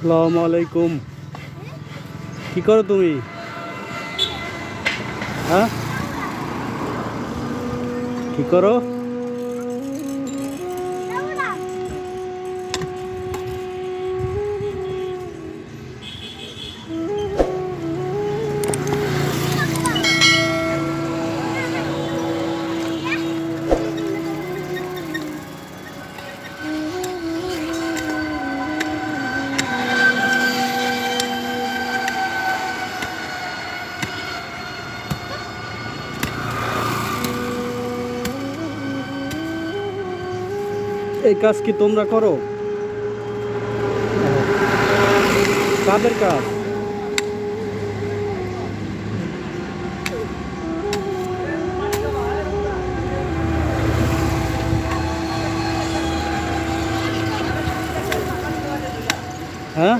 আসসালামু আলাইকুম। কি করো তুমি? হ্যাঁ? কি করো? এই কাজ কি তোমরা করো? কাদের কাজ হ্যাঁ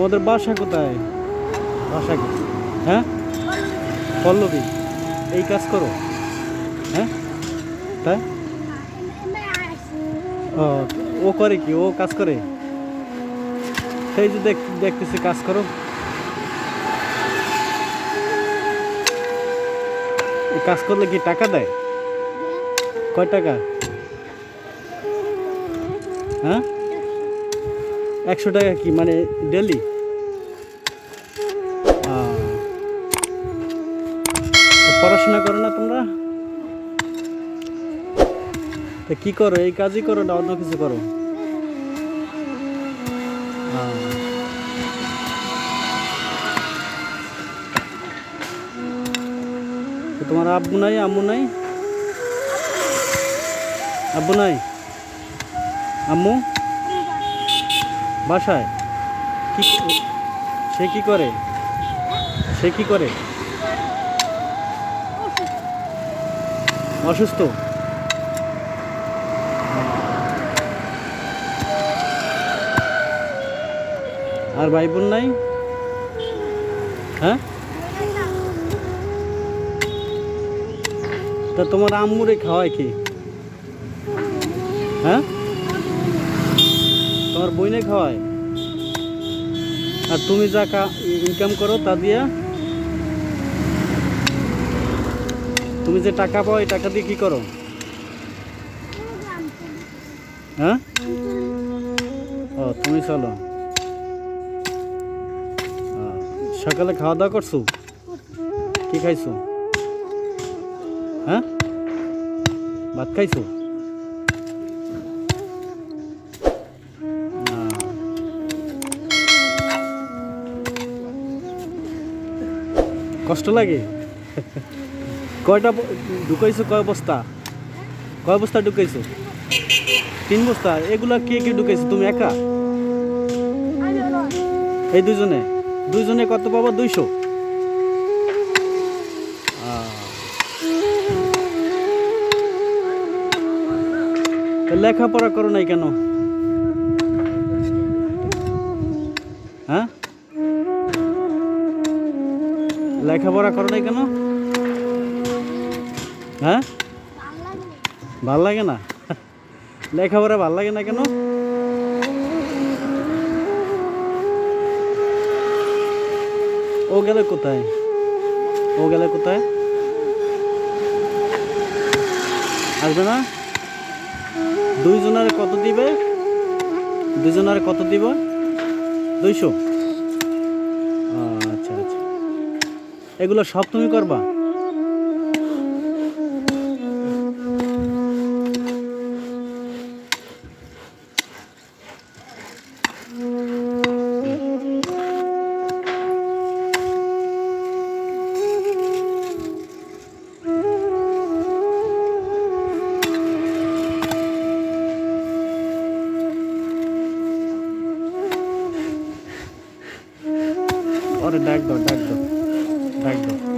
তোমাদের বাসা কোথায়? বাসা হ্যাঁ? পল্লবী, এই কাজ করো। হ্যাঁ? ও ও করে কি? ও কাজ করে? সেই যে দেখ, দেখতেছি কাজ করো। কাজ করলে কি টাকা দেয়? কয় টাকা? হ্যাঁ? একশো টাকা কি মানে ডেলি? পড়াশোনা করো না তোমরা? তা কি করো, এই কাজই করো না অন্য কিছু করো? তোমার আব্বু নাই, আম্মু নাই? আব্বু নাই? আম্মু? বাসায়? কি সে কি করে? সে কি করে? অসুস্থ। আর ভাই বোন নাই? হ্যাঁ? তা তোমার আম্মুরে খাওয়ায় কি? হ্যাঁ? খাওয়ায় আর তুমি যা ইনকাম করো তা দিয়া তুমি যে টাকা পাও এই টাকা দিয়ে কি করো? হ্যাঁ? ও, তুমি চলো। সকালে খাওয়া দাওয়া করছ? কি খাইছো? হ্যাঁ? ভাত খাইছো? কষ্ট লাগে? কয়টা ঢুকাইছো কয় বস্তা? কয় বস্তা ঢুকাইছো? তিন বস্তা? এগুলা কে কে ঢুকাইছো? তুমি একা? এই দুজনে দুজনে কত পাবো? দুইশো? লেখাপড়া করো নাই কেন? লেখাপড়া করো নাই কেন? হ্যাঁ? ভালো লাগে না? লেখাপড়া ভালো লাগে না কেন? ও গেলে কোথায়? ও গেলে কোথায়? আসবে না? দুইজনের কত দিবে? দুজনের কত দিব? দুইশো। এগুলো সব তুমি করবা? ডাক দাও ডাক দাও। Exacto.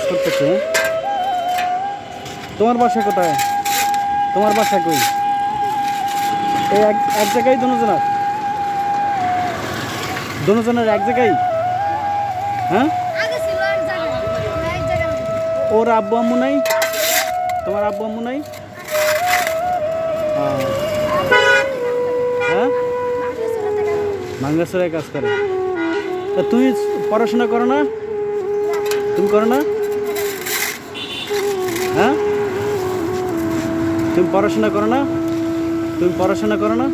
কাজ করতেছে? তোমার বাসা কোথায়? তোমার বাসা কই? এই এক এক জায়গায় দুজনের? দুজনের এক জায়গায়? হ্যাঁ? ওর আব্বু আম্মু নাই? তোমার আব্বু আম্মু নাই? হ্যাঁ? কাজ করে। তা তুমি পড়াশোনা করো না? তুমি করো না? তুমি পড়াশোনা করো না? তুমি পড়াশোনা করো না?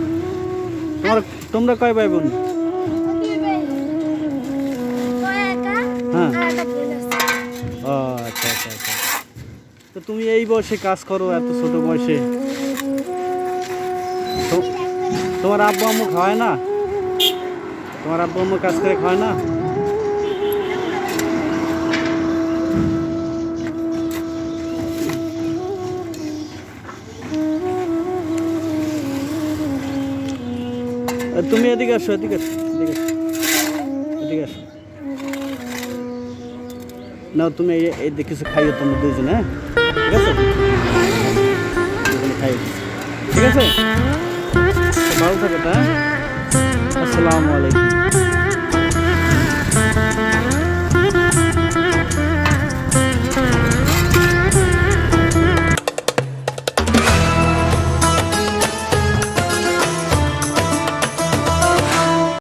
তোমার তোমরা কয় ভাই বোন? হ্যাঁ। ও আচ্ছা আচ্ছা আচ্ছা। তো তুমি এই বয়সে কাজ করো এত ছোট বয়সে। তোমার আব্বু আম্মু খাওয়ায় না? তোমার আব্বু আম্মু কাজ করে খাওয়ায় না? তুমি এদিকে আসো এদিকে আসো, এদিকে এদিকে আসো। না তুমি এই কিছু খাইও তোমরা দুইজনে হ্যাঁ? ঠিক আছে? ঠিক আছে? ভালো থাকো, তা হ্যাঁ? আসসালামু আলাইকুম।